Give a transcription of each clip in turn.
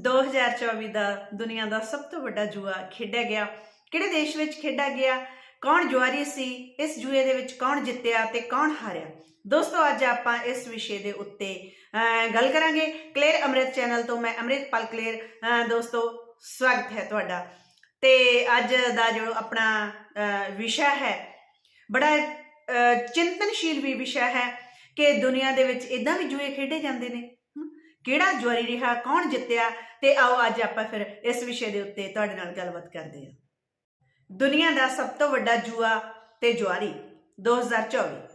2024 ਦਾ ਦੁਨੀਆ ਦਾ ਸਭ ਤੋਂ ਵੱਡਾ ਜੂਆ ਖੇਡਿਆ ਗਿਆ। ਕਿਹੜੇ ਦੇਸ਼ ਵਿੱਚ ਖੇਡਿਆ ਗਿਆ? ਕੌਣ ਜੁਆਰੀ ਸੀ? ਇਸ ਜੂਏ ਦੇ ਵਿੱਚ ਕੌਣ ਜਿੱਤਿਆ ਤੇ ਕੌਣ ਹਾਰਿਆ? ਦੋਸਤੋ, ਅੱਜ ਆਪਾਂ ਇਸ ਵਿਸ਼ੇ ਦੇ ਉੱਤੇ ਗੱਲ ਕਰਾਂਗੇ। ਕਲੀਅਰ ਅੰਮ੍ਰਿਤ ਚੈਨਲ ਤੋਂ ਮੈਂ ਅੰਮ੍ਰਿਤਪਾਲ ਕਲੀਅਰ ਦੋਸਤੋ, ਸਵਾਗਤ ਹੈ ਤੁਹਾਡਾ। ਤੇ ਅੱਜ ਦਾ ਜੋ ਆਪਣਾ ਵਿਸ਼ਾ ਹੈ, ਬੜਾ ਚਿੰਤਨਸ਼ੀਲ ਵੀ ਵਿਸ਼ਾ ਹੈ ਕਿ ਦੁਨੀਆ ਦੇ ਵਿੱਚ ਇਦਾਂ ਵੀ ਜੂਏ ਖੇਡੇ ਜਾਂਦੇ ਨੇ। ਕਿਹੜਾ ਜੁਆਰੀ ਰਿਹਾ, ਕੌਣ ਜਿੱਤਿਆ? ਤੇ ਆਓ ਅੱਜ ਆਪਾਂ ਫਿਰ ਇਸ ਵਿਸ਼ੇ ਦੇ ਉੱਤੇ ਤੁਹਾਡੇ ਨਾਲ ਗੱਲਬਾਤ ਕਰਦੇ ਹਾਂ। ਦੁਨੀਆ ਦਾ ਸਭ ਤੋਂ ਵੱਡਾ ਜੂਆ ਤੇ ਜੁਆਰੀ 2024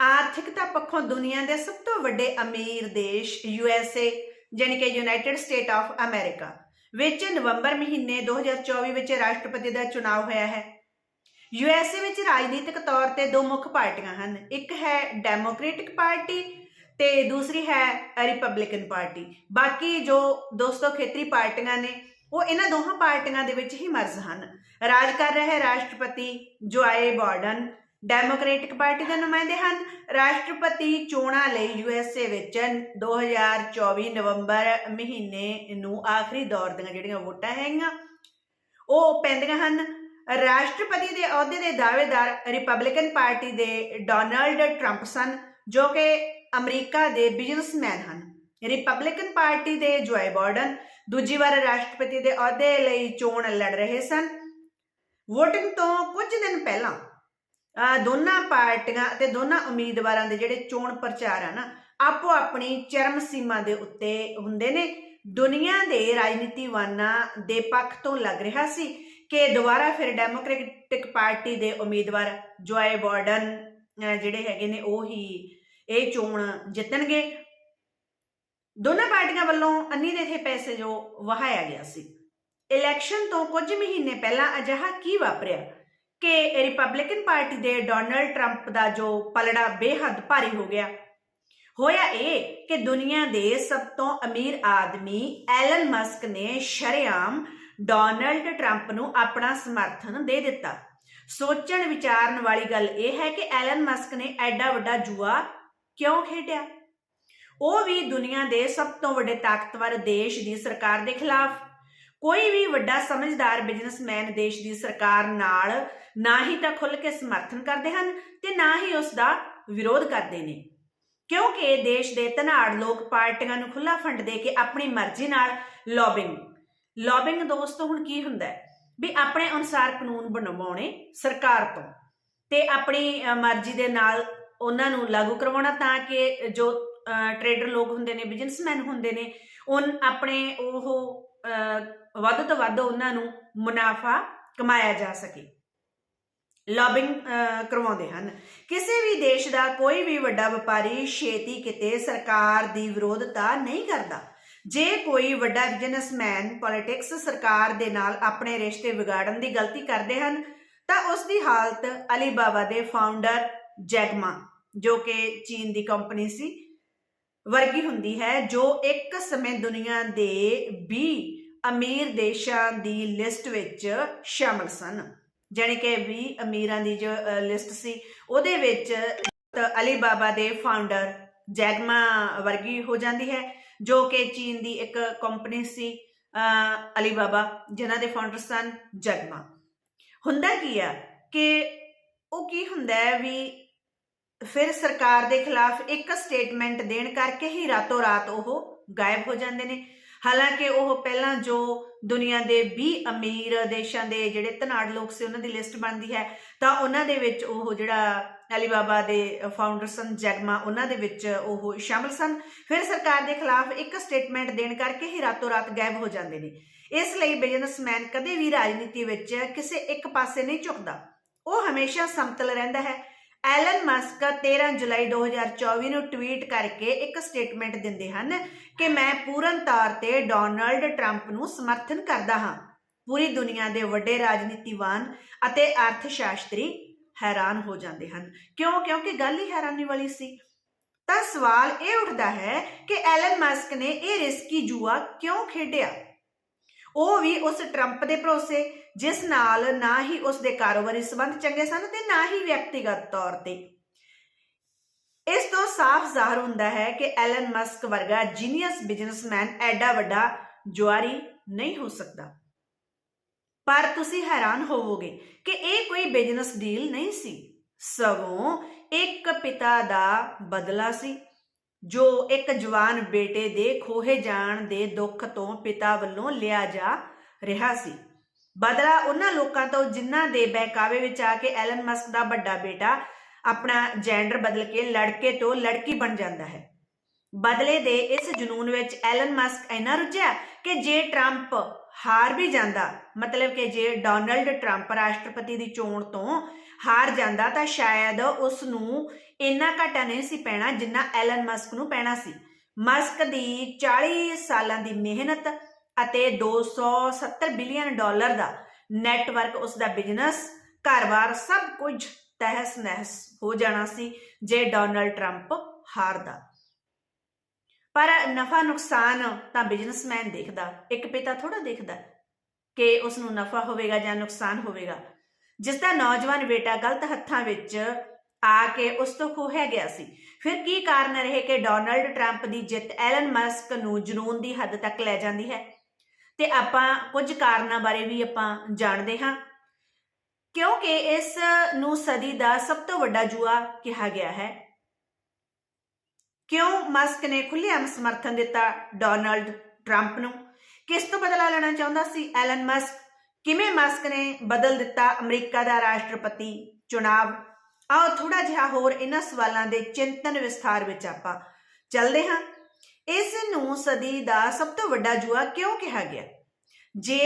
ਆਰਥਿਕਤਾ ਪੱਖੋਂ ਦੁਨੀਆ ਦੇ ਸਭ ਤੋਂ ਵੱਡੇ ਅਮੀਰ ਦੇਸ਼ ਯੂ ਐਸ ਏ, ਜਾਣੀ ਕਿ ਯੂਨਾਈਟਿਡ ਸਟੇਟ ਆਫ ਅਮਰੀਕਾ, ਵਿੱਚ ਨਵੰਬਰ ਮਹੀਨੇ 2024 ਵਿੱਚ ਰਾਸ਼ਟਰਪਤੀ ਦਾ ਚੋਣਾਂ ਹੋਇਆ ਹੈ। ਯੂ ਐਸ ਏ ਵਿੱਚ ਰਾਜਨੀਤਿਕ ਤੌਰ ਤੇ ਦੋ ਮੁੱਖ ਪਾਰਟੀਆਂ ਹਨ। ਇੱਕ ਹੈ ਡੈਮੋਕ੍ਰੈਟਿਕ ਪਾਰਟੀ ਤੇ ਦੂਸਰੀ ਹੈ ਰਿਪਬਲਿਕਨ ਪਾਰਟੀ ਬਾਕੀ ਜੋ ਦੋਸਤੋ ਖੇਤਰੀ ਪਾਰਟੀਆਂ ਨੇ, ਉਹ ਇਹਨਾਂ ਦੋਹਾਂ ਪਾਰਟੀਆਂ ਦੇ ਵਿੱਚ ਹੀ ਮਰਜ਼ ਹਨ। ਰਾਜ ਕਰ ਰਹੇ ਰਾਸ਼ਟਰਪਤੀ ਜੋਏ ਬਾਈਡਨ ਡੈਮੋਕ੍ਰੈਟਿਕ ਪਾਰਟੀ ਦੇ ਨੁਮਾਇੰਦੇ ਹਨ। ਰਾਸ਼ਟਰਪਤੀ ਚੋਣਾਂ ਲਈ ਯੂਐਸਏ ਵਿੱਚ 2024 ਨਵੰਬਰ ਮਹੀਨੇ ਨੂੰ ਆਖਰੀ ਦੌਰ ਦੀਆਂ ਜਿਹੜੀਆਂ ਵੋਟਾਂ ਹੈਗੀਆਂ, ਉਹ ਪੈਂਦੀਆਂ ਹਨ। ਰਾਸ਼ਟਰਪਤੀ ਦੇ ਅਹੁਦੇ ਦੇ ਦਾਅਵੇਦਾਰ ਰਿਪਬਲਿਕਨ ਪਾਰਟੀ ਦੇ ਡੋਨਲਡ ਟਰੰਪ ਸਨ, ਜੋ ਕਿ ਅਮਰੀਕਾ ਦੇ ਬਿਜ਼ਨਸਮੈਨ ਹਨ। ਰਿਪਬਲਿਕਨ ਪਾਰਟੀ ਦੇ ਜੋਏ ਬਾਈਡਨ ਦੂਜੀ ਵਾਰ ਰਾਸ਼ਟਰਪਤੀ ਦੇ ਅਹੁਦੇ ਲਈ ਚੋਣ ਲੜ ਰਹੇ ਸਨ। VOTING ਤੋਂ ਕੁਝ ਦਿਨ ਪਹਿਲਾਂ, ਅਹ ਦੋਨਾਂ ਪਾਰਟੀਆਂ ਅਤੇ ਦੋਨਾਂ ਉਮੀਦਵਾਰਾਂ ਦੇ ਜਿਹੜੇ ਚੋਣ ਪ੍ਰਚਾਰ ਆ ਨਾ ਆਪੋ ਆਪਣੀ ਚਰਮ ਸੀਮਾ ਦੇ ਉੱਤੇ ਹੁੰਦੇ ਨੇ। ਦੁਨੀਆ ਦੇ ਰਾਜਨੀਤੀਵਾਨਾਂ ਦੇ ਪੱਖ ਤੋਂ ਲੱਗ ਰਿਹਾ ਸੀ ਕਿ ਦੁਬਾਰਾ ਫਿਰ ਡੈਮੋਕ੍ਰੈਟਿਕ ਪਾਰਟੀ ਦੇ ਉਮੀਦਵਾਰ ਜੋਏ ਬਾਈਡਨ ਅਹ ਜਿਹੜੇ ਹੈਗੇ ਨੇ, ਉਹ ਹੀ ਇਹ ਚੋਣ ਜਿੱਤਣਗੇ। ਦੋਨਾਂ ਪਾਰਟੀਆਂ ਵੱਲੋਂ ਅੰਨੀ ਦੇ ਥੇ ਪੈਸੇ ਜੋ ਵਹਾਇਆ ਗਿਆ ਸੀ। ਇਲੈਕਸ਼ਨ ਤੋਂ ਕੁਝ ਮਹੀਨੇ ਪਹਿਲਾਂ ਅਜਿਹਾ ਕੀ ਵਾਪਰਿਆ ਕਿ ਰਿਪਬਲਿਕਨ ਪਾਰਟੀ ਦੇ ਡੋਨਲਡ ਟਰੰਪ ਦਾ ਜੋ ਪਲੜਾ ਬੇਹੱਦ ਭਾਰੀ ਹੋ ਗਿਆ। ਹੋਇਆ ਇਹ ਕਿ ਦੁਨੀਆ ਦੇ ਸਭ ਤੋਂ ਅਮੀਰ ਆਦਮੀ ਐਲਨ ਮਸਕ ਨੇ ਸ਼ਰੇਆਮ ਡੋਨਲਡ ਟਰੰਪ ਨੂੰ ਆਪਣਾ ਸਮਰਥਨ ਦੇ ਦਿੱਤਾ। ਸੋਚਣ ਵਿਚਾਰਨ ਵਾਲੀ ਗੱਲ ਇਹ ਹੈ ਕਿ ਐਲਨ ਮਸਕ ਨੇ ਐਡਾ ਵੱਡਾ ਜੂਆ ਕਿਉਂ ਖੇਡਿਆ? ਉਹ ਵੀ ਦੁਨੀਆ ਦੇ ਸਭ ਤੋਂ ਵੱਡੇ ਤਾਕਤਵਰ ਦੇਸ਼ ਦੀ ਸਰਕਾਰ ਦੇ ਖਿਲਾਫ। ਕੋਈ ਵੀ ਵੱਡਾ ਸਮਝਦਾਰ ਬਿਜ਼ਨਸਮੈਨ ਦੇਸ਼ ਦੀ ਸਰਕਾਰ ਨਾਲ ਨਾ ਹੀ ਤਾਂ ਖੁੱਲ੍ਹ ਕੇ ਸਮਰਥਨ ਕਰਦੇ ਹਨ ਤੇ ਨਾ ਹੀ ਉਸ ਦਾ ਵਿਰੋਧ ਕਰਦੇ ਨੇ। ਕਿਉਂਕਿ ਦੇਸ਼ ਦੇ ਧਨਾੜ ਲੋਕ ਪਾਰਟੀਆਂ ਨੂੰ ਖੁੱਲਾ ਫੰਡ ਦੇ ਕੇ ਆਪਣੀ ਮਰਜ਼ੀ ਨਾਲ ਲੌਬਿੰਗ ਲੌਬਿੰਗ ਦੋਸਤੋ, ਹੁਣ ਕੀ ਹੁੰਦਾ ਹੈ? ਵੀ ਆਪਣੇ ਅਨੁਸਾਰ ਕਾਨੂੰਨ ਬਣਵਾਉਣੇ ਸਰਕਾਰ ਤੋਂ ਤੇ ਆਪਣੀ ਮਰਜ਼ੀ ਦੇ ਨਾਲ ਉਹਨਾਂ ਨੂੰ ਲਾਗੂ ਕਰਵਾਉਣਾ ਤਾਂ ਕਿ ਜੋ ਟਰੇਡਰ ਲੋਕ ਹੁੰਦੇ ਨੇ ਬਿਜ਼ਨਸਮੈਨ ਹੁੰਦੇ ਨੇ ਉਹ ਆਪਣੇ ਉਹ ਅ, ਵੱਧ ਤੋਂ ਵੱਧ ਉਹਨਾਂ ਨੂੰ ਮੁਨਾਫਾ ਕਮਾਇਆ ਜਾ ਸਕੇ। ਲੌਬਿੰਗ ਕਰਵਾਉਂਦੇ ਹਨ। ਕਿਸੇ ਵੀ ਦੇਸ਼ ਦਾ ਕੋਈ ਵੀ ਵੱਡਾ ਵਪਾਰੀ ਛੇਤੀ ਕਿਤੇ ਸਰਕਾਰ ਦੀ ਵਿਰੋਧਤਾ ਨਹੀਂ ਕਰਦਾ। ਜੇ ਕੋਈ ਵੱਡਾ ਬਿਜ਼ਨਸਮੈਨ ਪੋਲਿਟਿਕਸ ਸਰਕਾਰ ਦੇ ਨਾਲ ਆਪਣੇ ਰਿਸ਼ਤੇ ਵਿਗਾੜਨ ਦੀ ਗਲਤੀ ਕਰਦੇ ਹਨ ਤਾਂ ਉਸ ਦੀ ਹਾਲਤ ਅਲੀਬਾਬਾ ਦੇ ਫਾਊਂਡਰ ਜੈਗਮਾ, ਜੋ ਕਿ ਚੀਨ ਦੀ ਕੰਪਨੀ ਸੀ, ਵਰਗੀ ਹੁੰਦੀ ਹੈ, ਜੋ ਇੱਕ ਸਮੇਂ ਦੁਨੀਆ ਦੇ 20 ਅਮੀਰ ਦੇਸ਼ਾਂ ਦੀ ਲਿਸਟ ਵਿੱਚ ਸ਼ਾਮਲ ਸਨ। ਜਾਣੀ ਕਿ 20 ਅਮੀਰਾਂ ਦੀ ਜੋ ਲਿਸਟ ਸੀ, ਉਹਦੇ ਵਿੱਚ ਅਲੀਬਾਬਾ ਦੇ ਫਾਊਂਡਰ ਜੈਗਮਾ ਵਰਗੀ ਹੋ ਜਾਂਦੀ ਹੈ, ਜੋ ਕਿ ਚੀਨ ਦੀ ਇੱਕ ਕੰਪਨੀ ਸੀ, ਅਹ, ਅਲੀਬਾਬਾ, ਜਿਨ੍ਹਾਂ ਦੇ ਫਾਊਂਡਰ ਸਨ ਜੈਗਮਾ। ਹੁੰਦਾ ਕੀ ਆ ਕਿ ਉਹ ਕੀ ਹੁੰਦਾ ਹੈ ਵੀ ਫਿਰ ਸਰਕਾਰ ਦੇ ਖਿਲਾਫ ਇੱਕ ਸਟੇਟਮੈਂਟ ਦੇਣ ਕਰਕੇ ਹੀ ਰਾਤੋਂ ਰਾਤ ਉਹ ਗਾਇਬ ਹੋ ਜਾਂਦੇ ਨੇ। ਹਾਲਾਂਕਿ ਉਹ ਪਹਿਲਾਂ ਜੋ ਦੁਨੀਆ ਦੇ 20 ਅਮੀਰ ਦੇਸ਼ਾਂ ਦੇ ਜਿਹੜੇ ਧਨਾੜ ਲੋਕ ਸੀ, ਉਹਨਾਂ ਦੀ ਲਿਸਟ ਬਣਦੀ ਹੈ, ਤਾਂ ਉਹਨਾਂ ਦੇ ਵਿੱਚ ਉਹ ਜਿਹੜਾ ਅਲੀਬਾਬਾ ਦੇ ਫਾਊਂਡਰ ਸਨ, ਜੈਗਮਾ, ਉਹਨਾਂ ਦੇ ਵਿੱਚ ਉਹ ਸ਼ਾਮਲ ਸਨ। ਫਿਰ ਸਰਕਾਰ ਦੇ ਖਿਲਾਫ ਇੱਕ ਸਟੇਟਮੈਂਟ ਦੇਣ ਕਰਕੇ ਹੀ ਰਾਤੋਂ ਰਾਤ ਗਾਇਬ ਹੋ ਜਾਂਦੇ ਨੇ। ਇਸ ਲਈ ਬਿਜ਼ਨਸਮੈਨ ਕਦੇ ਵੀ ਰਾਜਨੀਤੀ ਵਿੱਚ ਕਿਸੇ ਇੱਕ ਪਾਸੇ ਨਹੀਂ ਝੁਕਦਾ। ਉਹ ਹਮੇਸ਼ਾ ਸਮਤਲ ਰਹਿੰਦਾ ਹੈ। ਐਲਨ ਮਸਕ 13 ਜੁਲਾਈ 2024 ਨੂੰ ਟਵੀਟ ਕਰਕੇ ਇੱਕ ਸਟੇਟਮੈਂਟ ਦਿੰਦੇ ਹਨ ਕਿ ਮੈਂ ਪੂਰਨ ਤੌਰ ਤੇ ਡੋਨਲਡ ਟਰੰਪ ਨੂੰ ਸਮਰਥਨ ਕਰਦਾ ਹਾਂ। ਪੂਰੀ ਦੁਨੀਆ ਦੇ ਵੱਡੇ ਰਾਜਨੀਤੀਵਾਨ ਅਤੇ ਅਰਥ ਸ਼ਾਸਤਰੀ ਹੈਰਾਨ ਹੋ ਜਾਂਦੇ ਹਨ। ਕਿਉਂ? ਕਿਉਂਕਿ ਗੱਲ ਹੀ ਹੈਰਾਨੀ ਵਾਲੀ ਸੀ। ਤਾਂ ਸਵਾਲ ਇਹ ਉੱਠਦਾ ਹੈ ਕਿ ਐਲਨ ਮਸਕ ਨੇ ਇਹ ਰਿਸਕੀ ਜੂਆ ਕਿਉਂ ਖੇਡਿਆ? ਉਹ ਵੀ ਉਸ ਟਰੰਪ ਦੇ ਭਰੋਸੇ, ਜਿਸ ਨਾਲ ਨਾ ਹੀ ਉਸ ਦੇ ਕਾਰੋਬਾਰੀ ਸਬੰਧ ਚੰਗੇ ਸਨ ਤੇ ਨਾ ਹੀ ਵਿਅਕਤੀਗਤ ਤੌਰ ਤੇ। ਇਸ ਤੋਂ ਸਾਫ਼ ਜ਼ਾਹਰ ਹੁੰਦਾ ਹੈ ਕਿ ਐਲਨ ਮਸਕ ਵਰਗਾ ਜੀਨੀਅਸ ਬਿਜ਼ਨਸਮੈਨ ਐਡਾ ਵੱਡਾ ਜੁਆਰੀ ਨਹੀਂ ਹੋ ਸਕਦਾ। ਪਰ ਤੁਸੀਂ ਹੈਰਾਨ ਹੋਵੋਗੇ ਕਿ ਇਹ ਕੋਈ ਬਿਜ਼ਨਸ ਡੀਲ ਨਹੀਂ ਸੀ। ਸਗੋਂ ਇੱਕ ਪਿਤਾ ਦਾ ਬਦਲਾ ਸੀ। ਜੋ ਇੱਕ ਜਵਾਨ ਬੇਟੇ ਦੇ ਖੋਹੇ ਜਾਣ ਦੇ ਦੁੱਖ ਤੋਂ ਪਿਤਾ ਵੱਲੋਂ ਲਿਆ ਜਾ ਰਿਹਾ ਸੀ। ਬਦਲਾ ਉਹਨਾਂ ਲੋਕਾਂ ਤੋਂ ਜਿਨ੍ਹਾਂ ਦੇ ਬਹਿਕਾਵੇ ਵਿੱਚ ਆ ਕੇ ਐਲਨ ਮਸਕ ਦਾ ਵੱਡਾ ਬੇਟਾ ਆਪਣਾ ਜੈਂਡਰ ਬਦਲ ਕੇ ਲੜਕੇ ਤੋਂ ਲੜਕੀ ਬਣ ਜਾਂਦਾ ਹੈ। ਬਦਲੇ ਦੇ ਇਸ ਜਨੂਨ ਵਿੱਚ ਐਲਨ ਮਸਕ ਇੰਨਾ ਰੁੱਝਿਆ ਕਿ ਜੇ ਟਰੰਪ ਹਾਰ ਵੀ ਜਾਂਦਾ, ਮਤਲਬ ਕਿ ਜੇ ਡੋਨਲਡ ਟਰੰਪ ਰਾਸ਼ਟਰਪਤੀ ਦੀ ਚੋਣ ਤੋਂ ਹਾਰ ਜਾਂਦਾ ਤਾਂ ਸ਼ਾਇਦ ਉਸ ਨੂੰ ਇੰਨਾ ਘਾਟਾ ਨਹੀਂ ਸੀ ਪੈਣਾ ਜਿੰਨਾ ਐਲਨ ਮਸਕ ਨੂੰ ਪੈਣਾ ਸੀ। ਮਸਕ ਦੀ 40 ਸਾਲਾਂ ਦੀ ਮਿਹਨਤ ਅਤੇ 270 ਬਿਲੀਅਨ ਡਾਲਰ ਦਾ ਨੈਟਵਰਕ ਉਸ ਦਾ ਬਿਜ਼ਨਸ, ਘਰ-ਬਾਰ ਸਭ ਕੁਝ ਤਹਿਸ ਨਹਿਸ ਹੋ ਜਾਣਾ ਸੀ ਜੇ ਡੋਨਲਡ ਟਰੰਪ ਹਾਰਦਾ। ਪਰ ਨਫਾ ਨੁਕਸਾਨ ਤਾਂ ਬਿਜ਼ਨਸਮੈਨ ਦੇਖਦਾ, ਇੱਕ ਪਿਤਾ ਥੋੜਾ ਦੇਖਦਾ ਕਿ ਉਸ ਨੂੰ ਨਫਾ ਹੋਵੇਗਾ ਜਾਂ ਨੁਕਸਾਨ ਹੋਵੇਗਾ। ਜਿਸ ਦਾ ਨੌਜਵਾਨ ਬੇਟਾ ਗਲਤ ਹੱਥਾਂ ਵਿੱਚ ਆ ਕੇ ਉਸ ਤੋਂ ਖੋਹਿਆ ਗਿਆ ਸੀ। ਫਿਰ ਕੀ ਕਾਰਨ ਰਹੇ ਕਿ ਡੋਨਲਡ ਟਰੰਪ ਦੀ ਜਿੱਤ ਐਲਨ ਮਸਕ ਨੂੰ ਜਨੂਨ ਦੀ ਹੱਦ ਤੱਕ ਲੈ ਜਾਂਦੀ ਹੈ? ਤੇ ਆਪਾਂ ਕੁਝ ਕਾਰਨਾਂ ਬਾਰੇ ਵੀ ਆਪਾਂ ਜਾਣਦੇ ਹਾਂ। ਕਿਉਂਕਿ ਇਸ ਨੂੰ ਸਦੀ ਦਾ ਸਭ ਤੋਂ ਵੱਡਾ ਜੂਆ ਕਿਹਾ ਗਿਆ ਹੈ। ਕਿਉਂ ਮਸਕ ਨੇ ਖੁੱਲ੍ਹੇਆਮ ਸਮਰਥਨ ਦਿੱਤਾ ਡੋਨਲਡ ਟਰੰਪ ਨੂੰ? ਕਿਸ ਤੋਂ ਬਦਲਾ ਲੈਣਾ ਚਾਹੁੰਦਾ ਸੀ ਐਲਨ ਮਸਕ? ਕਿਵੇਂ ਮਸਕ ਨੇ ਬਦਲ ਦਿੱਤਾ ਅਮਰੀਕਾ ਦਾ ਰਾਸ਼ਟਰਪਤੀ ਚੁਣਾਵ? ਆਓ ਥੋੜਾ ਜਿਹਾ ਹੋਰ ਇਹਨਾਂ ਸਵਾਲਾਂ ਦੇ ਚਿੰਤਨ ਵਿਸਥਾਰ ਵਿੱਚ ਆਪਾਂ ਚੱਲਦੇ ਹਾਂ। ਇਸ ਨੂੰ ਸਦੀ ਦਾ ਸਭ ਤੋਂ ਵੱਡਾ ਜੂਆ ਕਿਉਂ ਕਿਹਾ ਗਿਆ? ਜੇ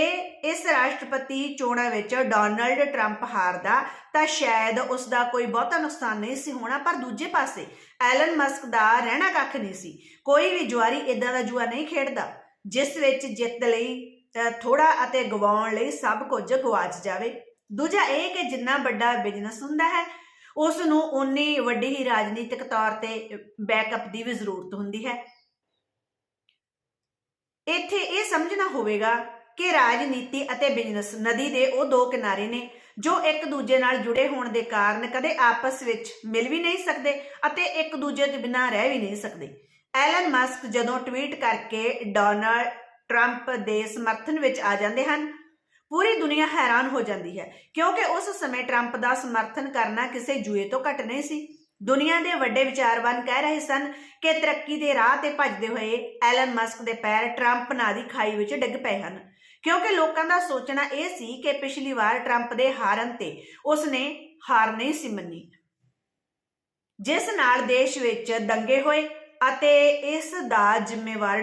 ਇਸ ਰਾਸ਼ਟਰਪਤੀ ਚੋਣਾਂ ਵਿੱਚ ਡੋਨਲਡ ਟਰੰਪ ਹਾਰਦਾ, ਤਾਂ ਸ਼ਾਇਦ ਉਸ ਦਾ ਕੋਈ ਬਹੁਤਾ ਨੁਕਸਾਨ ਨਹੀਂ ਸੀ ਹੋਣਾ, ਪਰ ਦੂਜੇ ਪਾਸੇ ਐਲਨ ਮਸਕ ਦਾ ਰਹਿਣਾ ਕੱਖ ਨਹੀਂ ਸੀ। ਕੋਈ ਵੀ ਜੁਆਰੀ ਇਦਾਂ ਦਾ ਜੂਆ ਨਹੀਂ ਖੇਡਦਾ, ਜਿਸ ਵਿੱਚ ਜਿੱਤ ਲਈ ਥੋੜਾ ਅਤੇ ਗਵਾਉਣ ਲਈ ਸਭ ਕੁਝ ਗਵਾਚ ਜਾਵੇ। ਦੂਜਾ ਇਹ ਕਿ ਜਿੰਨਾ ਵੱਡਾ ਬਿਜ਼ਨਸ ਹੁੰਦਾ ਹੈ ਉਸ ਨੂੰ ਉਨੀ ਵੱਡੀ ਹੀ ਰਾਜਨੀਤਿਕ ਤੌਰ ਤੇ ਬੈਕਅਪ ਦੀ ਵੀ ਜ਼ਰੂਰਤ ਹੁੰਦੀ ਹੈ। ਇੱਥੇ ਇਹ ਸਮਝਣਾ ਹੋਵੇਗਾ ਕਿ ਰਾਜਨੀਤੀ ਅਤੇ ਬਿਜ਼ਨਸ ਨਦੀ ਦੇ ਉਹ ਦੋ ਕਿਨਾਰੇ ਨੇ ਜੋ ਇੱਕ ਦੂਜੇ ਨਾਲ ਜੁੜੇ ਹੋਣ ਦੇ ਕਾਰਨ ਕਦੇ ਆਪਸ ਵਿੱਚ ਮਿਲ ਵੀ ਨਹੀਂ ਸਕਦੇ ਅਤੇ ਇੱਕ ਦੂਜੇ ਤੋਂ ਬਿਨਾਂ ਰਹਿ ਵੀ ਨਹੀਂ ਸਕਦੇ। ਐਲਨ ਮਸਕ ਜਦੋਂ ਟਵੀਟ ਕਰਕੇ ਡੋਨਲਡ ਟਰੰਪ ਦੇ ਸਮਰਥਨ ਵਿੱਚ ਆ ਜਾਂਦੇ ਹਨ ਪੂਰੀ ਦੁਨੀਆ ਹੈਰਾਨ ਹੋ ਜਾਂਦੀ ਹੈ, ਕਿਉਂਕਿ ਉਸ ਸਮੇਂ ਟਰੰਪ ਦਾ ਸਮਰਥਨ ਕਰਨਾ ਕਿਸੇ ਜੂਏ ਤੋਂ ਘੱਟ ਨਹੀਂ ਸੀ। ਦੁਨੀਆ ਦੇ ਵੱਡੇ ਵਿਚਾਰਵਾਨ ਕਹਿ ਰਹੇ ਸਨ ਕਿ ਤਰੱਕੀ ਦੇ ਰਾਹ ਤੇ ਭੱਜਦੇ ਹੋਏ ਐਲਨ ਮਸਕ ਦੇ ਪੈਰ ਟਰੰਪ ਨਾਂ ਦੀ ਖਾਈ ਵਿੱਚ ਡਿੱਗ ਪਏ ਹਨ। ਕਿਉਂਕਿ ਲੋਕਾਂ ਦਾ ਸੋਚਣਾ ਇਹ ਸੀ ਕਿ ਪਿਛਲੀ ਵਾਰ ਟਰੰਪ ਦੇ ਹਾਰਨ ਤੇ ਉਸ ਨੇ ਹਾਰ ਨਹੀਂ ਸੀ ਮੰਨੀ। ਜਿਸ ਨਾਲ ਦੇਸ਼ ਵਿੱਚ ਦੰਗੇ ਹੋਏ ਅਤੇ ਇਸ ਦਾ ਜ਼ਿੰਮੇਵਾਰ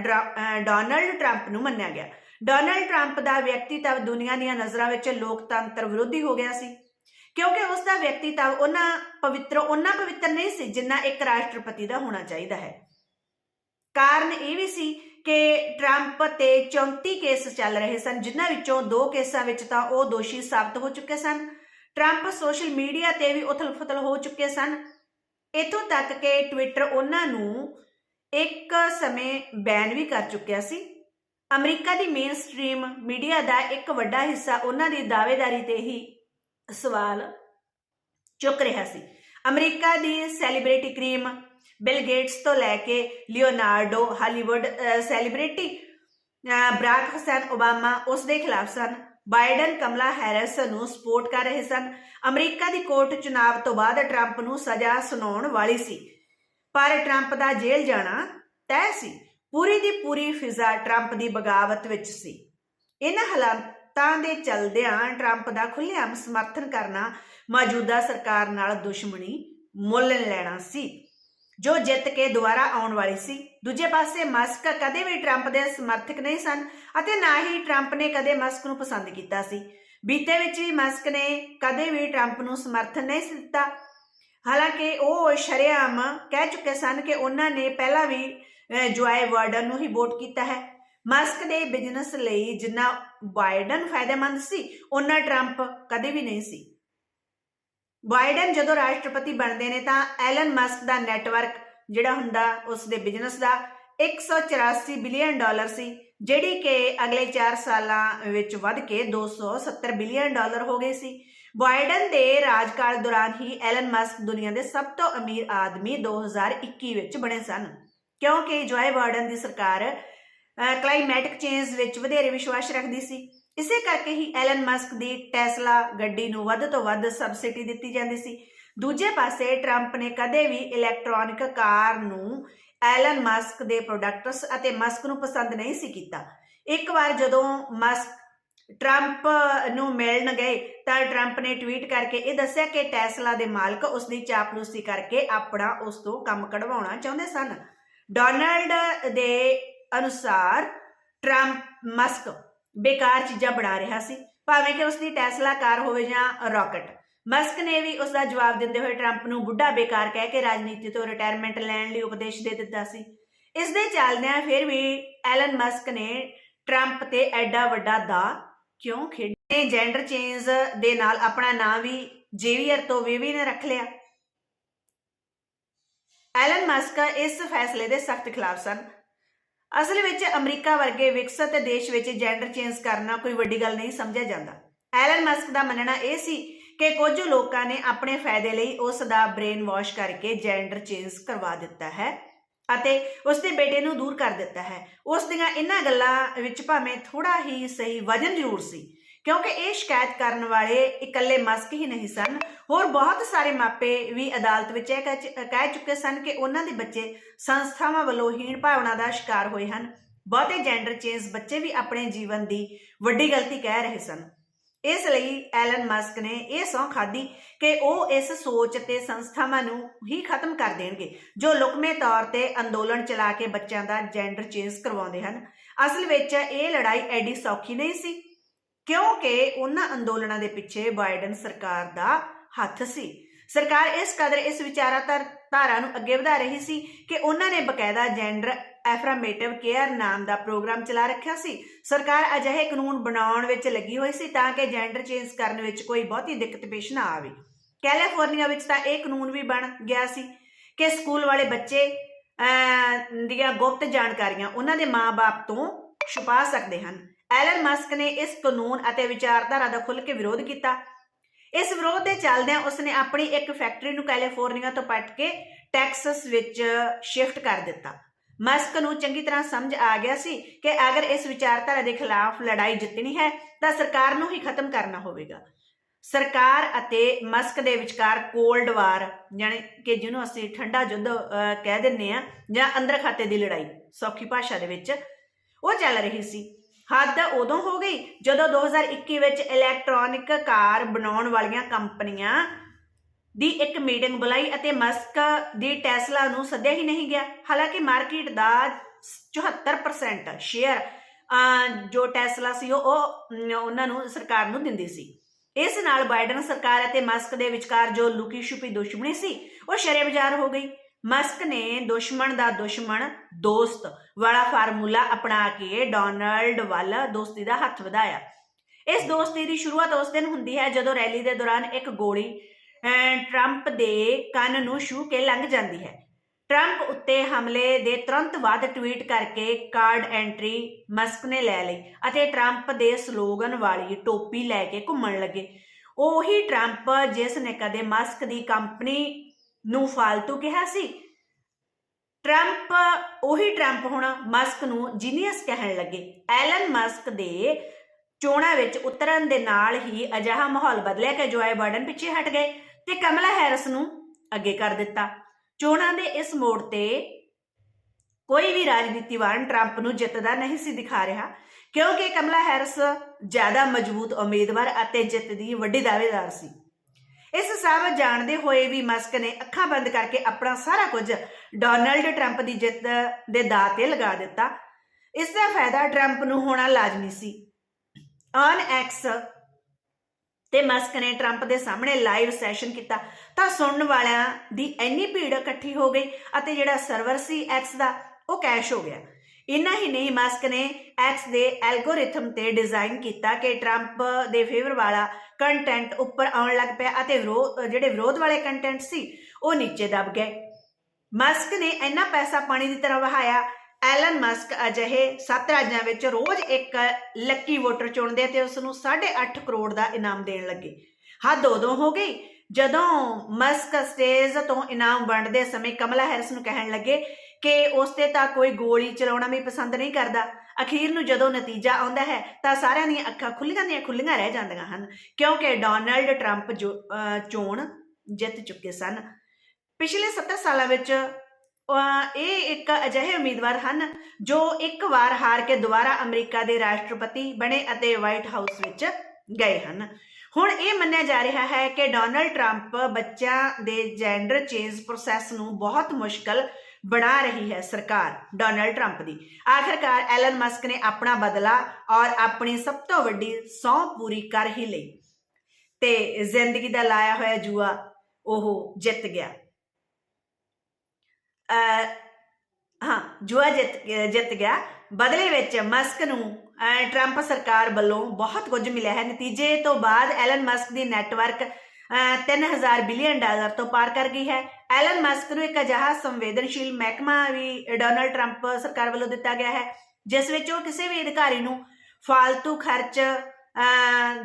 ਡੋਨਲਡ ਟਰੰਪ ਨੂੰ ਮੰਨਿਆ ਗਿਆ। ਡੋਨਲਡ ਟਰੰਪ ਦਾ ਵਿਅਕਤੀਤਵ ਦੁਨੀਆ ਦੀਆਂ ਨਜ਼ਰਾਂ ਵਿੱਚ ਲੋਕਤੰਤਰ ਵਿਰੋਧੀ ਹੋ ਗਿਆ ਸੀ। ਕਿਉਂਕਿ ਉਸ ਦਾ ਵਿਅਕਤੀਤਵ ਉਹਨਾਂ ਪਵਿੱਤਰ ਉਹਨਾਂ ਪਵਿੱਤਰ ਨਹੀਂ ਸੀ ਜਿੰਨਾ ਇੱਕ ਰਾਸ਼ਟਰਪਤੀ ਦਾ ਹੋਣਾ ਚਾਹੀਦਾ ਹੈ। ਕਾਰਨ ਇਹ ਵੀ ਸੀ ਕਿ ਟਰੰਪ ਤੇ 34 ਕੇਸ ਚੱਲ ਰਹੇ ਸਨ, ਜਿਨ੍ਹਾਂ ਵਿੱਚੋਂ ਦੋ ਕੇਸਾਂ ਵਿੱਚ ਤਾਂ ਉਹ ਦੋਸ਼ੀ ਸਾਬਤ ਹੋ ਚੁੱਕੇ ਸਨ। ਟਰੰਪ ਸੋਸ਼ਲ ਮੀਡੀਆ ਤੇ ਵੀ ਉਥਲ-ਫੁਥਲ ਹੋ ਚੁੱਕੇ ਸਨ। ਇਥੋਂ ਤੱਕ ਕਿ ਟਵਿੱਟਰ ਉਹਨਾਂ ਨੂੰ ਇੱਕ ਸਮੇਂ ਬੈਨ ਵੀ ਕਰ ਚੁੱਕਿਆ ਸੀ। ਅਮਰੀਕਾ ਦੀ ਮੇਨ ਸਟ੍ਰੀਮ ਮੀਡੀਆ ਦਾ ਇੱਕ ਵੱਡਾ ਹਿੱਸਾ ਉਹਨਾਂ ਦੀ ਦਾਅਵੇਦਾਰੀ ਤੇ ਹੀ ਸਵਾਲ ਚੁੱਕ ਰਿਹਾ ਸੀ। ਅਮਰੀਕਾ ਦੀ ਸੈਲੀਬ੍ਰਿਟੀ ਕ੍ਰੀਮ ਬਿਲ ਗੇਟਸ ਤੋਂ ਲੈ ਕੇ Leonardo Hollywood celebrity Barack Hussein Obama ਉਸ ਦੇ ਖਿਲਾਫ ਸਨ। ਬਾਈਡਨ, ਕਮਲਾ ਹੈਰਿਸ ਨੂੰ ਸਪੋਰਟ ਕਰ ਰਹੇ ਸਨ। ਅਮਰੀਕਾ ਦੀ ਕੋਰਟ ਚੁਣਾਵ ਤੋਂ ਬਾਅਦ ਟਰੰਪ ਨੂੰ ਸਜ਼ਾ ਸੁਣਾਉਣ ਵਾਲੀ ਸੀ। ਪਰ ਟਰੰਪ ਦਾ ਜੇਲ੍ਹ ਜਾਣਾ ਤੈਅ ਸੀ। ਪੂਰੀ ਦੀ ਪੂਰੀ ਫਿਜ਼ਾ ਟਰੰਪ ਦੀ ਬਗਾਵਤ ਵਿੱਚ ਸੀ। ਇਹਨਾਂ ਹਾਲਾਤਾਂ ਦੇ ਚਲਦਿਆਂ ਟਰੰਪ ਦਾ ਖੁੱਲ੍ਹੇਆਮ ਸਮਰਥਨ ਕਰਨਾ ਮੌਜੂਦਾ ਸਰਕਾਰ ਨਾਲ ਦੁਸ਼ਮਣੀ ਮੁੱਲ ਲੈਣਾ ਸੀ। ਜੋ ਜਿੱਤ ਕੇ ਦੁਬਾਰਾ ਆਉਣ ਵਾਲੀ ਸੀ। ਦੂਜੇ ਪਾਸੇ ਮਸਕ ਕਦੇ ਵੀ ਟਰੰਪ ਦੇ ਸਮਰਥਕ ਨਹੀਂ ਸਨ ਅਤੇ ਨਾ ਹੀ ਟਰੰਪ ਨੇ ਕਦੇ ਮਸਕ ਨੂੰ ਪਸੰਦ ਕੀਤਾ ਸੀ। ਬੀਤੇ ਵਿੱਚ ਵੀ ਮਸਕ ਨੇ ਕਦੇ ਵੀ ਟਰੰਪ ਨੂੰ ਸਮਰਥਨ ਨਹੀਂ ਦਿੱਤਾ। ਹਾਲਾਂਕਿ ਉਹ ਸ਼ਰਿਆਮ ਕਹਿ ਚੁੱਕੇ ਸਨ ਕਿ ਉਹਨਾਂ ਨੇ ਪਹਿਲਾਂ ਵੀ ਜੋਏ ਵਾਰਡਨ ਨੂੰ ਹੀ ਵੋਟ ਕੀਤਾ ਹੈ। ਮਸਕ ਦੇ ਬਿਜ਼ਨਸ ਲਈ ਜਿੰਨਾ ਬਾਈਡਨ ਫਾਇਦੇਮੰਦ ਸੀ ਉਹਨਾਂ ਟਰੰਪ ਕਦੇ ਵੀ ਨਹੀਂ ਸੀ। ਬਾਈਡਨ ਜਦੋਂ ਰਾਸ਼ਟਰਪਤੀ ਬਣਦੇ ਨੇ ਤਾਂ ਐਲਨ ਮਸਕ ਦਾ ਨੈਟਵਰਕ ਜਿਹੜਾ ਹੁੰਦਾ ਉਸ ਦੇ ਬਿਜ਼ਨਸ ਦਾ 184 ਬਿਲੀਅਨ ਡਾਲਰ ਸੀ, ਜਿਹੜੀ ਕਿ ਅਗਲੇ 4 ਸਾਲਾਂ ਵਿੱਚ ਵੱਧ ਕੇ 270 ਬਿਲੀਅਨ ਡਾਲਰ ਹੋ ਗਈ ਸੀ। ਬਾਈਡਨ ਦੇ ਰਾਜਕਾਲ ਦੌਰਾਨ ਹੀ ਐਲਨ ਮਸਕ ਦੁਨੀਆ ਦੇ ਸਭ ਤੋਂ ਅਮੀਰ ਆਦਮੀ 2021 ਵਿੱਚ ਬਣੇ ਸਨ। ਕਿਉਂਕਿ ਜੋਏ ਬਾਈਡਨ ਦੀ ਸਰਕਾਰ ਕਲਾਈਮੈਟਿਕ ਚੇਂਜ ਵਿੱਚ ਵਧੇਰੇ ਵਿਸ਼ਵਾਸ ਰੱਖਦੀ ਸੀ। ਇਸੇ ਕਰਕੇ ਹੀ ਐਲਨ ਮਸਕ ਦੀ ਟੈਸਲਾ ਗੱਡੀ ਨੂੰ ਵੱਧ ਤੋਂ ਵੱਧ ਸਬਸਿਡੀ ਦਿੱਤੀ ਜਾਂਦੀ ਸੀ। ਦੂਜੇ ਪਾਸੇ ਟਰੰਪ ਨੇ ਕਦੇ ਵੀ ਇਲੈਕਟ੍ਰੋਨਿਕ ਕਾਰ ਨੂੰ ਐਲਨ ਮਸਕ ਦੇ ਪ੍ਰੋਡਕਟਸ ਅਤੇ ਮਸਕ ਨੂੰ ਪਸੰਦ ਨਹੀਂ ਸੀ ਕੀਤਾ। ਇੱਕ ਵਾਰ ਜਦੋਂ ਮਸਕ ਟਰੰਪ ਨੂੰ ਮਿਲਣ ਗਏ ਤਾਂ ਟਰੰਪ ਨੇ ਟਵੀਟ ਕਰਕੇ ਇਹ ਦੱਸਿਆ ਕਿ ਟੈਸਲਾ ਦੇ ਮਾਲਕ ਉਸ ਦੀ ਚਾਪਲੂਸੀ ਕਰਕੇ ਆਪਣਾ ਉਸ ਤੋਂ ਕੰਮ ਕਢਵਾਉਣਾ ਚਾਹੁੰਦੇ ਸਨ। ਡੋਨਲਡ ਦੇ ਅਨੁਸਾਰ ਟਰੰਪ ਮਸਕ ਬੇਕਾਰ ਚੀਜ਼ਾਂ ਬਣਾ ਰਿਹਾ ਸੀ, ਭਾਵੇਂ ਕਿ ਉਸਦੀ ਟੈਸਲਾ ਕਾਰ ਹੋਵੇ ਜਾਂ ਰਾਕਟ। ਮਸਕ ਨੇ ਵੀ ਉਸ ਦਾ ਜਵਾਬ ਦਿੰਦੇ ਹੋਏ ਟਰੰਪ ਨੂੰ ਬੁੱਢਾ ਬੇਕਾਰ ਕਹਿ ਕੇ ਰਾਜਨੀਤੀ ਤੋਂ ਰਿਟਾਇਰਮੈਂਟ ਲੈਣ ਲਈ ਉਪਦੇਸ਼ ਦੇ ਦਿੱਤਾ ਸੀ। ਇਸ ਦੇ ਚੱਲਦਿਆਂ ਫਿਰ ਵੀ ਐਲਨ ਮਸਕ ਨੇ ਟਰੰਪ ਤੇ ਐਡਾ ਵੱਡਾ ਦਾ ਕਿਉਂ ਖੇਡੇ ਜੈਂਡਰ ਚੇਂਜ ਦੇ ਨਾਲ ਆਪਣਾ ਨਾਂ ਵੀ ਜੇਵੀਅਰ ਤੋਂ ਵੀਵੀ ਨੇ ਰੱਖ ਲਿਆ। ਐਲਨ ਮਸਕ ਇਸ ਫੈਸਲੇ ਦੇ ਸਖਤ ਖਿਲਾਫ ਸਨ। ਅਸਲ ਵਿੱਚ ਅਮਰੀਕਾ ਵਰਗੇ ਵਿਕਸਿਤ ਦੇਸ਼ ਵਿੱਚ ਜੈਂਡਰ ਚੇਂਜ ਕਰਨਾ ਕੋਈ ਵੱਡੀ ਗੱਲ ਨਹੀਂ ਸਮਝਿਆ ਜਾਂਦਾ। ਐਲਨ ਮਸਕ ਦਾ ਮੰਨਣਾ ਇਹ ਸੀ ਕਿ ਕੁਝ ਲੋਕਾਂ ਨੇ ਆਪਣੇ ਫਾਇਦੇ ਲਈ ਉਸ ਦਾ ਬ੍ਰੇਨ ਵਾਸ਼ ਕਰਕੇ ਜੈਂਡਰ ਚੇਂਜ ਕਰਵਾ ਦਿੱਤਾ ਹੈ ਅਤੇ ਉਸ ਦੇ ਬੇਟੇ ਨੂੰ ਦੂਰ ਕਰ ਦਿੱਤਾ ਹੈ। ਉਸ ਦੀਆਂ ਇਹਨਾਂ ਗੱਲਾਂ ਵਿੱਚ ਭਾਵੇਂ ਥੋੜਾ ਹੀ ਸਹੀ ਵਜਨ ਜ਼ਰੂਰ ਸੀ, ਕਿਉਂਕਿ ਇਹ ਸ਼ਿਕਾਇਤ ਕਰਨ ਵਾਲੇ ਇਕੱਲੇ ਮਸਕ ਹੀ ਨਹੀਂ ਸਨ ਹੋਰ ਬਹੁਤ ਸਾਰੇ ਮਾਪੇ ਵੀ ਅਦਾਲਤ ਵਿੱਚ ਇਹ ਕਹਿ ਚ- ਕਹਿ ਚੁੱਕੇ ਸਨ ਕਿ ਉਹਨਾਂ ਦੇ ਬੱਚੇ ਸੰਸਥਾਵਾਂ ਵੱਲੋਂ ਹੀਣ ਭਾਵਨਾ ਦਾ ਸ਼ਿਕਾਰ ਹੋਏ ਹਨ। ਬਹੁਤੇ ਜੈਂਡਰ ਚੇਂਜ ਬੱਚੇ ਵੀ ਆਪਣੇ ਜੀਵਨ ਦੀ ਵੱਡੀ ਗਲਤੀ ਕਹਿ ਰਹੇ ਸਨ। ਇਸ ਲਈ ਐਲਨ ਮਸਕ ਨੇ ਇਹ ਸਹੁੰ ਖਾਦੀ ਕਿ ਉਹ ਇਸ ਸੋਚ ਤੇ ਸੰਸਥਾਵਾਂ ਨੂੰ ਹੀ ਖਤਮ ਕਰ ਦੇਣਗੇ, ਜੋ ਲੁਕਮੇ ਤੌਰ ਤੇ ਅੰਦੋਲਨ ਚਲਾ ਕੇ ਬੱਚਿਆਂ ਦਾ ਜੈਂਡਰ ਚੇਂਜ ਕਰਵਾਉਂਦੇ ਹਨ। ਅਸਲ ਵਿੱਚ ਇਹ ਲੜਾਈ ਐਡੀ ਸੌਖੀ ਨਹੀਂ ਸੀ, ਕਿਉਂਕਿ ਉਹਨਾਂ ਅੰਦੋਲਨਾਂ ਦੇ ਪਿੱਛੇ ਬਾਈਡਨ ਸਰਕਾਰ ਦਾ ਹੱਥ ਸੀ। ਸਰਕਾਰ ਇਸ ਕਦਰ ਇਸ ਵਿਚਾਰਧਾਰ ਧਾਰਾ ਨੂੰ ਅੱਗੇ ਵਧਾ ਰਹੀ ਸੀ ਕਿ ਉਹਨਾਂ ਨੇ ਬਕਾਇਦਾ ਜੈਂਡਰ ਐਫਰਮੇਟਿਵ ਕੇਅਰ ਨਾਮ ਦਾ ਪ੍ਰੋਗਰਾਮ ਚਲਾ ਰੱਖਿਆ ਸੀ। ਸਰਕਾਰ ਅਜਿਹੇ ਕਾਨੂੰਨ ਬਣਾਉਣ ਵਿੱਚ ਲੱਗੀ ਹੋਈ ਸੀ ਤਾਂ ਕਿ ਜੈਂਡਰ ਚੇਂਜ ਕਰਨ ਵਿੱਚ ਕੋਈ ਬਹੁਤੀ ਦਿੱਕਤ ਪੇਸ਼ ਨਾ ਆਵੇ। ਕੈਲੀਫੋਰਨੀਆ ਵਿੱਚ ਤਾਂ ਇਹ ਕਾਨੂੰਨ ਵੀ ਬਣ ਗਿਆ ਸੀ ਕਿ ਸਕੂਲ ਵਾਲੇ ਬੱਚੇ ਅਹ, ਦੀਆਂ ਗੁਪਤ ਜਾਣਕਾਰੀਆਂ ਉਹਨਾਂ ਦੇ ਮਾਪੇ ਤੋਂ ਛੁਪਾ ਸਕਦੇ ਹਨ। ਐਲਨ ਮਸਕ ਨੇ ਇਸ ਕਾਨੂੰਨ ਅਤੇ ਵਿਚਾਰਧਾਰਾ ਦਾ ਖੁੱਲ੍ਹ ਕੇ ਵਿਰੋਧ ਕੀਤਾ। ਇਸ ਵਿਰੋਧ ਦੇ ਚੱਲਦਿਆਂ ਉਸਨੇ ਆਪਣੀ ਇੱਕ ਫੈਕਟਰੀ ਨੂੰ ਕੈਲੀਫੋਰਨੀਆ ਤੋਂ ਪੱਟ ਕੇ ਟੈਕਸਸ ਵਿੱਚ ਸ਼ਿਫਟ ਕਰ ਦਿੱਤਾ। ਮਸਕ ਨੂੰ ਚੰਗੀ ਤਰ੍ਹਾਂ ਸਮਝ ਆ ਗਿਆ ਸੀ ਕਿ ਅਗਰ ਇਸ ਵਿਚਾਰਧਾਰਾ ਦੇ ਖਿਲਾਫ ਲੜਾਈ ਜਿੱਤਣੀ ਹੈ ਤਾਂ ਸਰਕਾਰ ਨੂੰ ਹੀ ਖਤਮ ਕਰਨਾ ਹੋਵੇਗਾ। ਸਰਕਾਰ ਅਤੇ ਮਸਕ ਦੇ ਵਿਚਕਾਰ ਕੋਲਡ ਵਾਰ ਯਾਨੀ ਕਿ ਜਿਹਨੂੰ ਅਸੀਂ ਠੰਡਾ ਯੁੱਧ ਅਹ, ਕਹਿ ਦਿੰਨੇ ਆ ਜਾਂ ਅੰਦਰ ਖਾਤੇ ਦੀ ਲੜਾਈ ਸੌਖੀ ਭਾਸ਼ਾ ਦੇ ਵਿੱਚ ਉਹ ਚੱਲ ਰਹੀ ਸੀ। ਹੱਦ ਉਦੋਂ ਹੋ ਗਈ ਜਦੋਂ 2021 ਵਿੱਚ ਇਲੈਕਟ੍ਰੋਨਿਕ ਕਾਰ ਬਣਾਉਣ ਵਾਲੀਆਂ ਕੰਪਨੀਆਂ ਦੀ ਇੱਕ ਮੀਟਿੰਗ ਬੁਲਾਈ ਅਤੇ ਮਸਕ ਦੀ ਟੈਸਲਾ ਨੂੰ ਸੱਦਿਆ ਹੀ ਨਹੀਂ ਗਿਆ। ਹਾਲਾਂਕਿ ਮਾਰਕੀਟ ਦਾ 74% ਸ਼ੇਅਰ ਜੋ ਟੈਸਲਾ ਸੀ ਉਹ ਉਹਨਾਂ ਨੂੰ ਸਰਕਾਰ ਨੂੰ ਦਿੰਦੀ ਸੀ। ਇਸ ਨਾਲ ਬਾਈਡਨ ਸਰਕਾਰ ਅਤੇ ਮਸਕ ਦੇ ਵਿਚਕਾਰ ਜੋ ਲੁਕੀ ਛੁਪੀ ਦੁਸ਼ਮਣੀ ਸੀ, ਉਹ ਸ਼ਰੇ ਬਾਜ਼ਾਰ ਹੋ ਗਈ। ਮਸਕ ਨੇ ਦੁਸ਼ਮਣ ਦਾ ਦੁਸ਼ਮਣ, ਦੋਸਤ ਵਾਲਾ ਫਾਰਮੂਲਾ ਅਪਣਾ ਕੇ ਡੋਨਾਲਡ ਵੱਲ ਦੋਸਤੀ ਦਾ ਹੱਥ ਵਧਾਇਆ। ਇਸ ਦੋਸਤੀ ਦੀ ਸ਼ੁਰੂਆਤ ਉਸ ਦਿਨ ਹੁੰਦੀ ਹੈ ਜਦੋਂ ਰੈਲੀ ਦੇ ਦੌਰਾਨ ਇੱਕ ਗੋਲੀ ਟਰੰਪ ਦੇ ਕੰਨ ਨੂੰ ਛੂ ਕੇ ਲੰਘ ਜਾਂਦੀ ਹੈ। ਟਰੰਪ ਉੱਤੇ ਹਮਲੇ ਦੇ ਤੁਰੰਤ ਬਾਅਦ ਟਵੀਟ ਕਰਕੇ ਕਾਰਡ ਐਂਟਰੀ ਮਸਕ ਨੇ ਲੈ ਲਈ ਅਤੇ ਟਰੰਪ ਦੇ ਸਲੋਗਨ ਵਾਲੀ ਟੋਪੀ ਲੈ ਕੇ ਘੁੰਮਣ ਲੱਗੇ। ਉਹੀ ਟਰੰਪ ਜਿਸ ਨੇ ਕਦੇ ਮਸਕ ਦੀ ਕੰਪਨੀ ਨੂੰ ਫਾਲਤੂ ਕਿਹਾ ਸੀ। ਟਰੰਪ, ਉਹੀ ਟਰੰਪ ਹੁਣ ਮਸਕ ਨੂੰ ਜੀਨੀਅਸ ਕਹਿਣ ਲੱਗੇ। ਐਲਨ ਮਸਕ ਦੇ ਚੋਣਾਂ ਵਿੱਚ ਉਤਰਨ ਦੇ ਨਾਲ ਹੀ ਅਜਿਹਾ ਮਾਹੌਲ ਬਦਲਿਆ ਕਿ ਜੋਏ ਬਾਈਡਨ ਪਿੱਛੇ ਹਟ ਗਏ ਤੇ ਕਮਲਾ ਹੈਰਿਸ ਨੂੰ ਅੱਗੇ ਕਰ ਦਿੱਤਾ। ਚੋਣਾਂ ਦੇ ਇਸ ਮੋੜ ਤੇ ਕੋਈ ਵੀ ਰਾਜਨੀਤੀਵਾਨ ਟਰੰਪ ਨੂੰ ਜਿੱਤਦਾ ਨਹੀਂ ਸੀ ਦਿਖਾ ਰਿਹਾ, ਕਿਉਂਕਿ ਕਮਲਾ ਹੈਰਿਸ ਜ਼ਿਆਦਾ ਮਜ਼ਬੂਤ ਉਮੀਦਵਾਰ ਅਤੇ ਜਿੱਤ ਦੀ ਵੱਡੀ ਦਾਅਵੇਦਾਰ ਸੀ। ਇਸ ਸਭ ਜਾਣਦੇ ਹੋਏ ਵੀ ਮਸਕ ਨੇ ਅੱਖਾਂ ਬੰਦ ਕਰਕੇ ਆਪਣਾ ਸਾਰਾ ਕੁਝ ਡੋਨਲਡ ਟਰੰਪ ਦੀ ਜਿੱਤ ਦੇ ਦਾਅ ਤੇ ਲਗਾ ਦਿੱਤਾ। ਇਸ ਦਾ ਫਾਇਦਾ ਟਰੰਪ ਨੂੰ ਹੋਣਾ ਲਾਜ਼ਮੀ ਸੀ। ਔਨ ਐਕਸ ਤੇ ਮਸਕ ਨੇ ਟਰੰਪ ਦੇ ਸਾਹਮਣੇ ਲਾਈਵ ਸੈਸ਼ਨ ਕੀਤਾ ਤਾਂ ਸੁਣਨ ਵਾਲਿਆਂ ਦੀ ਇੰਨੀ ਭੀੜ ਇਕੱਠੀ ਹੋ ਗਈ ਅਤੇ ਜਿਹੜਾ ਸਰਵਰ ਸੀ ਐਕਸ ਦਾ ਉਹ ਕੈਸ਼ ਹੋ ਗਿਆ। ਇੰਨਾ ਹੀ ਨਹੀਂ, ਮਸਕ ਨੇ ਐਕਸ ਦੇ ਐਲਗੋਰਿਥਮ ਤੇ ਡਿਜ਼ਾਈਨ ਕੀਤਾ ਕਿ ਟਰੰਪ ਦੇ ਫੇਵਰ ਵਾਲਾ ਕੰਟੈਂਟ ਉੱਪਰ ਆਉਣ ਲੱਗ ਪਿਆ ਅਤੇ ਜਿਹੜੇ ਵਿਰੋਧ ਵਾਲੇ ਕੰਟੈਂਟ ਸੀ, ਉਹ ਨੀਚੇ ਦਬ ਗਏ। ਮਸਕ ਨੇ ਇੰਨਾ ਪੈਸਾ ਪਾਣੀ ਦੀ ਤਰ੍ਹਾਂ ਵਹਾਇਆ। ਐਲਨ ਮਸਕ ਅਜਿਹੇ ਸੱਤ ਰਾਜਾਂ ਵਿੱਚ ਰੋਜ਼ ਇੱਕ ਲੱਕੀ ਵੋਟਰ ਚੁਣਦੇ ਤੇ ਉਸ ਨੂੰ 8.5 ਕਰੋੜ ਦਾ ਇਨਾਮ ਦੇਣ ਲੱਗੇ। ਹੱਦ ਉਦੋਂ ਹੋ ਗਈ ਜਦੋਂ ਮਸਕ ਸਟੇਜ ਤੋਂ ਇਨਾਮ ਵੰਡਦੇ ਸਮੇਂ ਕਮਲਾ ਹੈਰਿਸ ਨੂੰ ਕਹਿਣ ਲੱਗੇ ਕਿ ਉਸ ਤੇ ਤਾਂ ਕੋਈ ਗੋਲੀ ਚਲਾਉਣਾ ਵੀ ਪਸੰਦ ਨਹੀਂ ਕਰਦਾ। ਅਖੀਰ ਨੂੰ ਜਦੋਂ ਨਤੀਜਾ ਆਉਂਦਾ ਹੈ, ਤਾਂ ਸਾਰਿਆਂ ਦੀਆਂ ਅੱਖਾਂ ਖੁੱਲੀਆਂ ਦੀਆਂ ਖੁੱਲੀਆਂ ਰਹਿ ਜਾਂਦੀਆਂ ਹਨ, ਕਿਉਂਕਿ ਡੋਨਲਡ ਟਰੰਪ ਚੋਣ ਜਿੱਤ ਚੁੱਕੇ ਸਨ। ਪਿਛਲੇ 70 ਸਾਲਾਂ ਵਿੱਚ ਇਹ ਇੱਕ ਅਜਿਹੇ ਉਮੀਦਵਾਰ ਹਨ ਜੋ ਇੱਕ ਵਾਰ ਹਾਰ ਕੇ ਦੁਬਾਰਾ ਅਮਰੀਕਾ ਦੇ ਰਾਸ਼ਟਰਪਤੀ ਬਣੇ ਅਤੇ ਵਾਈਟ ਹਾਊਸ ਵਿੱਚ ਗਏ ਹਨ। ਹੁਣ ਇਹ ਮੰਨਿਆ ਜਾ ਰਿਹਾ ਹੈ ਕਿ ਡੋਨਲਡ ਟਰੰਪ ਬੱਚਿਆਂ ਦੇ ਜੈਂਡਰ ਚੇਂਜ ਪ੍ਰੋਸੈਸ ਨੂੰ ਬਹੁਤ ਮੁਸ਼ਕਲ ਬਣਾ ਰਹੀ ਹੈ ਸਰਕਾਰ ਡੋਨਾਲਡ ਟਰੰਪ ਦੀ। ਆਖਰਕਾਰ ਐਲਨ ਮਸਕ ਨੇ ਆਪਣਾ ਬਦਲਾ ਔਰ ਆਪਣੀ ਸਭ ਤੋਂ ਵੱਡੀ ਸੌਂ ਪੂਰੀ ਕਰ ਹੀ ਲਈ। ਤੇ ਜ਼ਿੰਦਗੀ ਦਾ ਲਾਇਆ ਹੋਇਆ ਜੂਆ ਉਹ ਜਿੱਤ ਗਿਆ। ਹਾਂ, ਜੂਆ ਜਿੱਤ ਜਿੱਤ ਗਿਆ। ਬਦਲੇ ਵਿੱਚ ਮਸਕ ਨੂੰ ਅਹ ਟਰੰਪ ਸਰਕਾਰ ਵੱਲੋਂ ਬਹੁਤ ਕੁਝ ਮਿਲਿਆ ਹੈ। ਨਤੀਜੇ ਤੋਂ ਬਾਅਦ ਐਲਨ ਮਸਕ ਦੀ ਨੈਟਵਰਕ 3000 ਬਿਲੀਅਨ ਡਾਲਰ ਤੋਂ ਪਾਰ ਕਰ ਗਈ ਹੈ। ਐਲਨ ਮਸਕ ਨੂੰ ਇੱਕ ਅਜਿਹਾ ਸੰਵੇਦਨਸ਼ੀਲ ਮਹਿਕਮਾ ਵੀ ਡੋਨਾਲਡ ਟਰੰਪ ਸਰਕਾਰ ਵੱਲੋਂ ਦਿੱਤਾ ਗਿਆ ਹੈ ਜਿਸ ਵਿੱਚ ਉਹ ਕਿਸੇ ਵੀ ਅਧਿਕਾਰੀ ਨੂੰ ਫਾਲਤੂ ਖਰਚ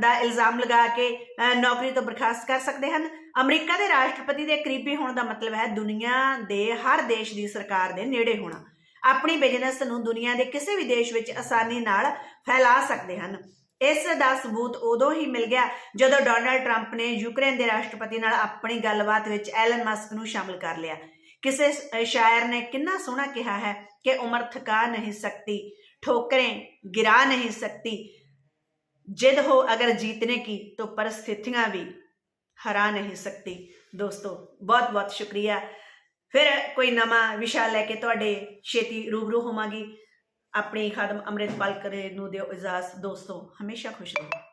ਦਾ ਇਲਜ਼ਾਮ ਲਗਾ ਕੇ ਅਹ, ਨੌਕਰੀ ਤੋਂ ਬਰਖਾਸਤ ਕਰ ਸਕਦੇ ਹਨ। ਅਮਰੀਕਾ ਦੇ ਰਾਸ਼ਟਰਪਤੀ ਦੇ ਕਰੀਬੀ ਹੋਣ ਦਾ ਮਤਲਬ ਹੈ ਦੁਨੀਆ ਦੇ ਹਰ ਦੇਸ਼ ਦੀ ਸਰਕਾਰ ਦੇ ਨੇੜੇ ਹੋਣਾ। ਆਪਣੀ ਬਿਜ਼ਨਸ ਨੂੰ ਦੁਨੀਆ ਦੇ ਕਿਸੇ ਵੀ ਦੇਸ਼ ਵਿੱਚ ਆਸਾਨੀ ਨਾਲ ਫੈਲਾ ਸਕਦੇ ਹਨ। ਇਸ ਦਾ ਸਬੂਤ ਉਦੋਂ ਹੀ ਮਿਲ ਗਿਆ ਜਦੋਂ ਡੋਨਾਲਡ ਟਰੰਪ ਨੇ ਯੂਕਰੇਨ ਦੇ ਰਾਸ਼ਟਰਪਤੀ ਨਾਲ ਆਪਣੀ ਗੱਲਬਾਤ ਵਿੱਚ ਐਲਨ ਮਸਕ ਨੂੰ ਸ਼ਾਮਲ ਕਰ ਲਿਆ ਕਿਸੇ ਸ਼- ਸ਼ਾਇਰ ਨੇ ਕਿੰਨਾ ਸੋਹਣਾ ਕਿਹਾ ਹੈ ਕਿ ਉਮਰ ਥਕਾ ਨਹੀਂ ਸਕਤੀ ठोकरें गिरा नहीं सकती जिद हो अगर जीतने की तो परिस्थितियां भी हरा नहीं सकती ਦੋਸਤੋ ਬਹੁਤ ਬਹੁਤ ਸ਼ੁਕਰੀਆ ਫਿਰ ਕੋਈ ਨਵਾਂ ਵਿਸ਼ਾ ਲੈ ਕੇ ਤੁਹਾਡੇ ਛੇਤੀ ਰੂਬਰੂ ਹੋਵਾਂਗੀ ਆਪਣੀ ਖਾਦਮ ਅੰਮ੍ਰਿਤਪਾਲ ਕਰੇ ਨੂੰ ਦਿਓ ਇਜਾਜ਼ਤ ਦੋਸਤੋ ਹਮੇਸ਼ਾ ਖੁਸ਼ ਰਹੋ।